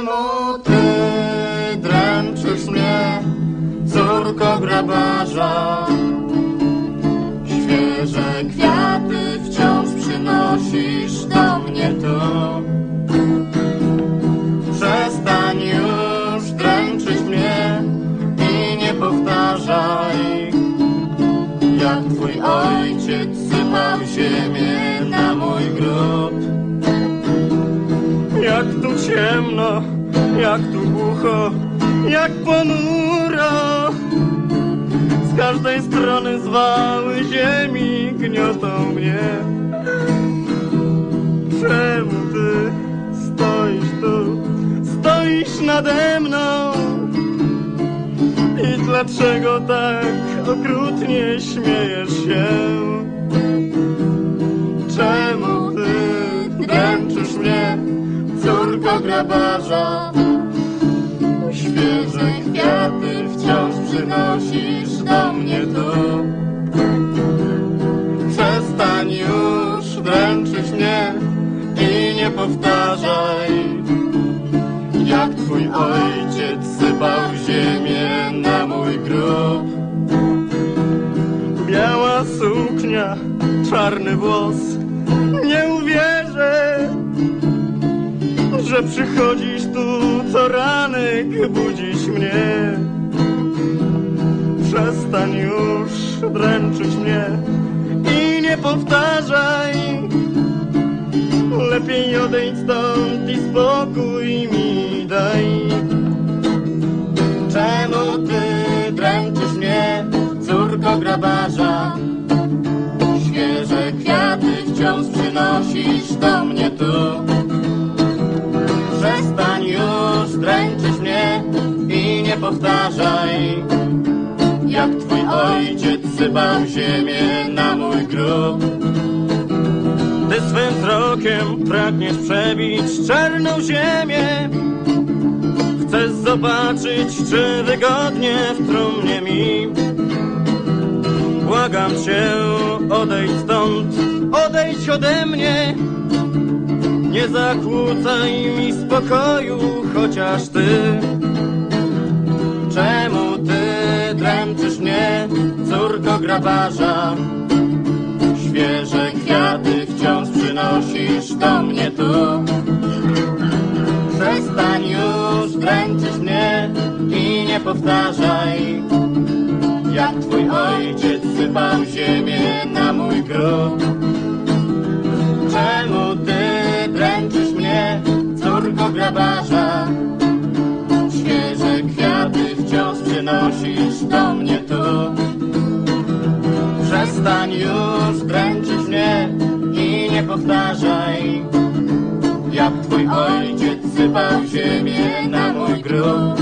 Czemu ty dręczysz mnie, córko grabarza? Świeże kwiaty wciąż przynosisz do mnie tu. Ciemno, jak tu głucho, jak ponuro. Z każdej strony zwały ziemi gniotą mnie. Czemu ty stoisz tu, stoisz nade mną? I dlaczego tak okrutnie śmiejesz się? Grabarza? Świeże kwiaty wciąż przynosisz do mnie tu. Przestań już dręczyć mnie i nie powtarzaj, jak twój ojciec sypał ziemię na mój grób. Biała suknia, czarny włos. Nie przychodzisz tu co ranek, budzisz mnie. Przestań już dręczyć mnie i nie powtarzaj. Lepiej odejdź stąd i spokój mi daj. Czemu ty dręczysz mnie, córko grabarza? Świeże kwiaty wciąż przynosisz do mnie tu. Przestań już dręczyć mnie i nie powtarzaj, jak twój ojciec sypał ziemię na mój grób. Ty swym wzrokiem pragniesz przebić czarną ziemię. Chcesz zobaczyć, czy wygodnie w trumnie mi. Błagam cię, odejdź stąd, odejdź ode mnie Nie zakłócaj mi spokoju, chociaż ty Czemu ty dręczysz mnie, córko grabarza? Świeże kwiaty wciąż przynosisz do mnie tu. Przestań już dręczyć mnie i nie powtarzaj, jak twój ojciec sypał ziemię na mój grób. Grabarza? Świeże kwiaty wciąż przynosisz do mnie tu. Przestań już dręczyć mnie i nie powtarzaj, jak twój ojciec sypał ziemię na mój grób.